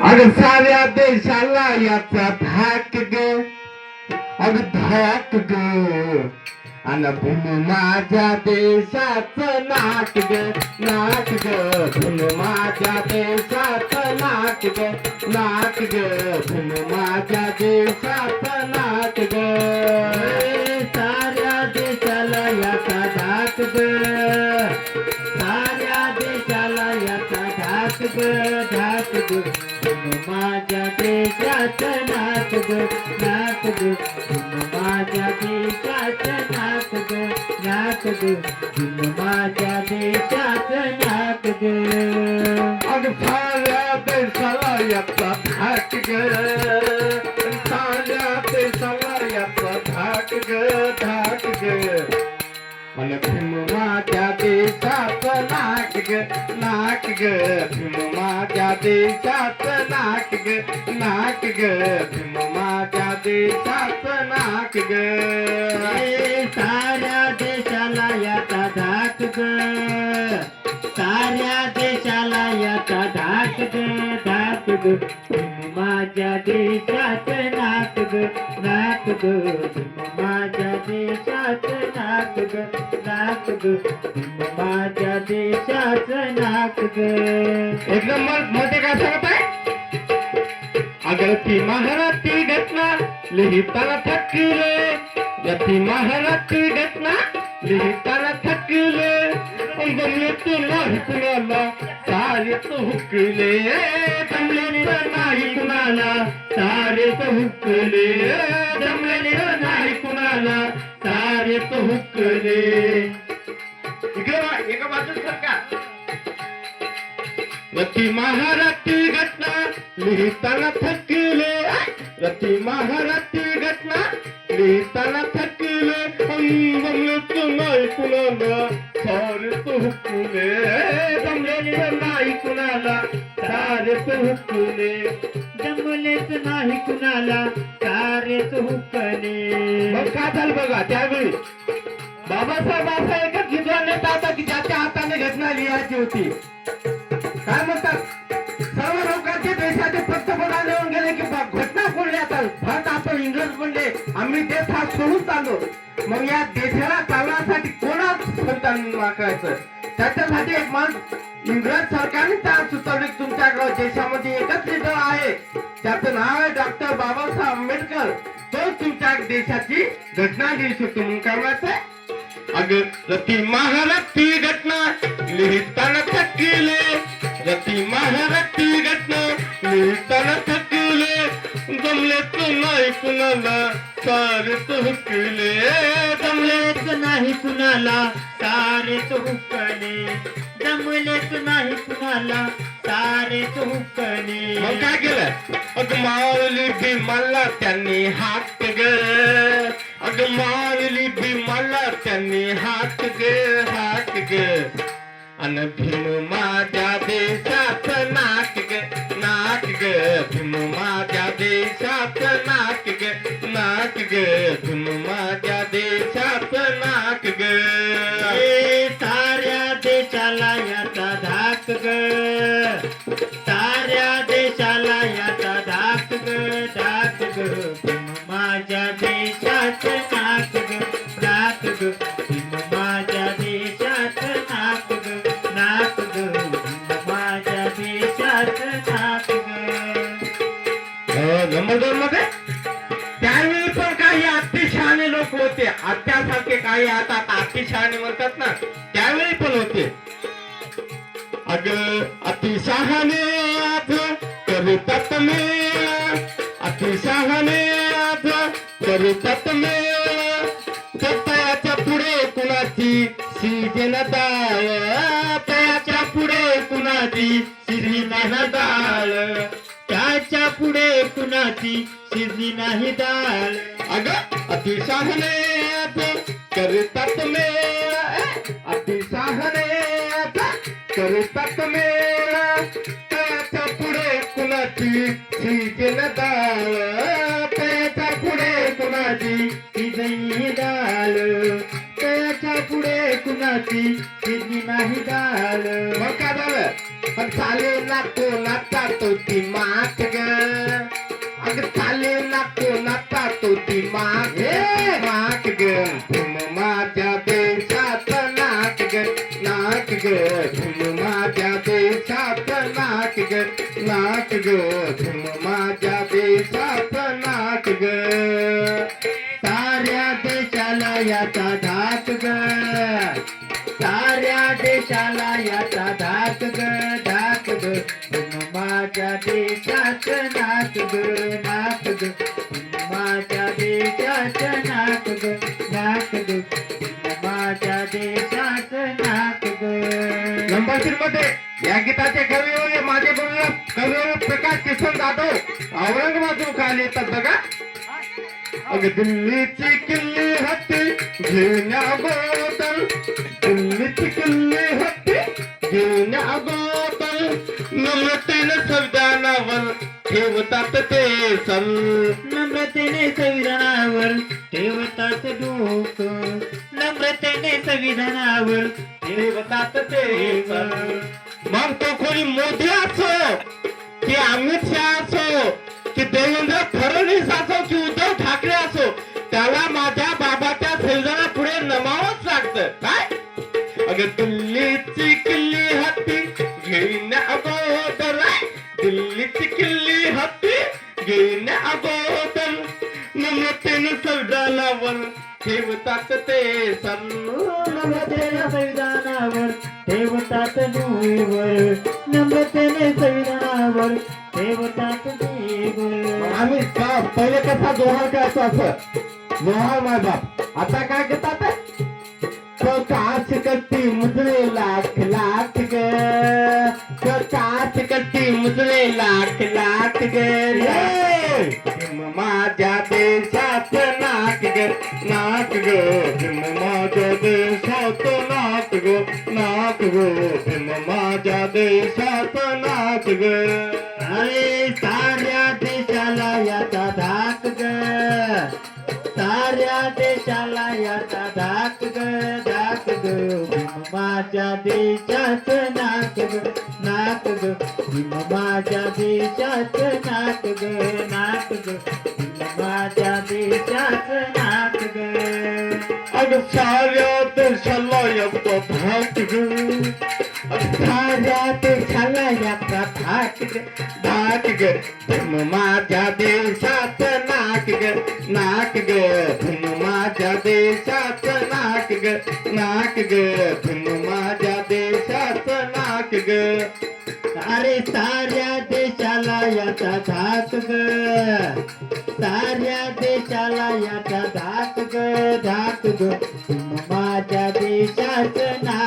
अग साऱ्या देशाला याचा धाक ग अग धाक ग अन भूम माझ्या देशाच नाक ग नाक ग भूम माझ्या देशाच नाक ग नाक ग भूम माझ्या देशाच नाक ग साऱ्या देशाला याचा धाक ग साऱ्या देशाला याचा धाक ग धाक ग माझ्या देशात नाच ग नाच ग. माझ्या देशात नाच ग नाच ग. माझ्या देशात नाच ग. अग साऱ्या देशाला याचा धाक ग. नाक ग माझ्या देशात नाक ग नाक ग माझ्या देशात नाक ग. साऱ्या देशाला याचा धाक ग. साऱ्या देशाला याचा धाक ग धाक ग. माझ्या देशात नाक ग नाक ग. माझ्या देशात नाक ग नाक ग. भीम माझ्या देशाचं नाक ग. एक नंबरमध्ये काय सांगत आहे अगर ती महाराष्ट्री घटना लिहिताना थकले. गती महाराष्ट्री घटना लिहिताना थकले. गमले तुला नाही सारे तो हुकले जमले नाही कुणाला सारे तो हुकले जमले नाही कुणाला तारेत हुकले. इकडे एका बाजूला सरकार रती महाराष्ट्री घटना लिहिताना थकले. रती महाराष्ट्री घटना लिहिताना थकले. अंगले नाही कुणाला सारेच हुकले. जमलेले नाही कुणाला? सारेच हुकले. जमलेच नाही कुणाला? आलेच हुकले मग काय झालं बघा त्यावेळी? बाबासाहेब असा एकच विद्वान नेता होता की ज्याच्या हाताने घटना लिहायची होती? काय म्हणतात? सर्व लोकांचे देशाचे पंतप्रधान येऊन गेले की घटना कोणली आता भारत आपण इंग्रज म्हणले आम्ही देश हा सोडून चाललो. मग या देशाला चालवण्यासाठी कोणा संतान वाकायचं त्याच्यासाठी एक माणूस इंग्रज सरकारने त्या सुचवली तुमच्याकडे तुमच्या देशामध्ये एकच लिडर आहे. त्याचं नाव आहे डॉक्टर बाबासाहेब आंबेडकर. तो तुमच्या देशाची घटना लिहू शकतो म्हणून काय म्हणायचं अग रती महाराष्ट्री घटना लिहिताना थकिले. रती महाराष्ट्री घटना लिहिताना थकले. जमलेच नाही कुणाला सारेच हुकले. जमलेच नाही कुणाला सारेच हुकले. जमलेच नाही कुणाला सारेच हुकले मग काय केलं? अग मारली भीमाला त्यांनी हात ग अग मारली भीमाला त्यांनी हात ग हात ग अन भीम माझ्या ग नाक ग भीम माझ्या देशाचं नाक ग भीम माझ्या ग ए, साऱ्या देशाला याचा धाक ग साऱ्या देशाला याचा धाक ग धाक ग. माझ्या देशात नाक ग नाक ग. माझ्या देशात नाक ग नाक ग. माझ्या देशात नाक ग. नंबर दोन मध्ये? त्यावेळी पण काही अतिशहाणे लोक होते. आत्यासारखे काही आता अतिशहाणे म्हणतात ना त्यावेळी पण होते. अग अतिशहाने आज करतात मेळा अतिशहाने आज करतात मेळा तयाच्या पुढे कुणाची? सीजन त्याच्या पुढे कुणाची? शिरी नाही डाळ त्याच्या पुढे कुणाची? शिरली नाही डाळ अग अतिशहाने आज करतात मेळा करतात मेळा त्याच्या पुढे कुणाची सीजन जनताळ त्याच्या पुढे कुणाची शिजली डाळ त्याच्या पुढे कुणाची शिरली नाही डाळ मग काय झालं अग चाले नाको नाता तो ती मात ग अग चाले नाको नाता तो ती मात मात ग तुम माझ्या देशात नाच ग नाच ग नाच ग नाच ग तुम माझ्या देशात नाच ग. साऱ्या देशाला याचा धाक ग. साऱ्या देशाला याचा धाक ग धाक ग. तुम माझ्या देशात नाच ग नाच ग. माझ्या देशात नाच ग नाच ग. माझ्या देशात नाच ग. नंबरमध्ये या गीताचे कवी होते माझे गुरु कवी प्रकाश किसन जाधव. औरंगाबाद खाली येतात बघा. अग दिल्लीची किल्ली हत्ती घेण्या अगोदर. दिल्लीची किल्ली हत्ती घेण्या अगोदर. नम्रतेने संविधानावर ठेवतात ते सन नम्रतेने संविधानावर ठेवतात डोक नम्रतेने संविधानावर ठेवतात ते सन मग तो कोणी मोदी असो की अमित शहा असो की देवेंद्र फडणवीस असो की उद्धव ठाकरे असो त्याला माझ्या बाबाच्या संविधाना पुढे नमावंच लागतं. काय? अगं दिल्लीची किल्ली हत्ती घेईन अगोदर दिल्लीची किल्ली हत्ती घेईन अगोदर नम्रतेने वन ठेवतात ते नम्रतेने संविधानावर ठेवतात डोईवर नम्रतेने संविधानावर ठेवतात आम्ही का- पहिले कसा जोहार करायचो असं? जोहार माय बाप आता काय करतात? तो काच कट्टी मुजले लाख लाख ग. काच कट्टी मुजले लाख लाख ग. माझ्या देशात नाक ग नाक ग भीम माझ्या देशात नाक ग नाक ग भीम माझ्या देशात नाक ग अरे साऱ्या देशाला याचा धाक ग साऱ्या देशाला याचा धाक ग धाक ग भीम माझ्या देशात नाक ग नाक ग भीम माझ्या देशात नाक ग नाक ग अग साऱ्या देशाला याचा धाक ग साऱ्या देशाला याचा धाक ग नाक ग माझ्या देशात नाक ग नाक ग भीम माझ्या देशात नाक ग नाक ग भीम माझ्या देशात नाक ग अरे साऱ्या याचा धाक ग. साऱ्या देशाला याचा धाक ग धाक ग. माझ्या देशाचं ना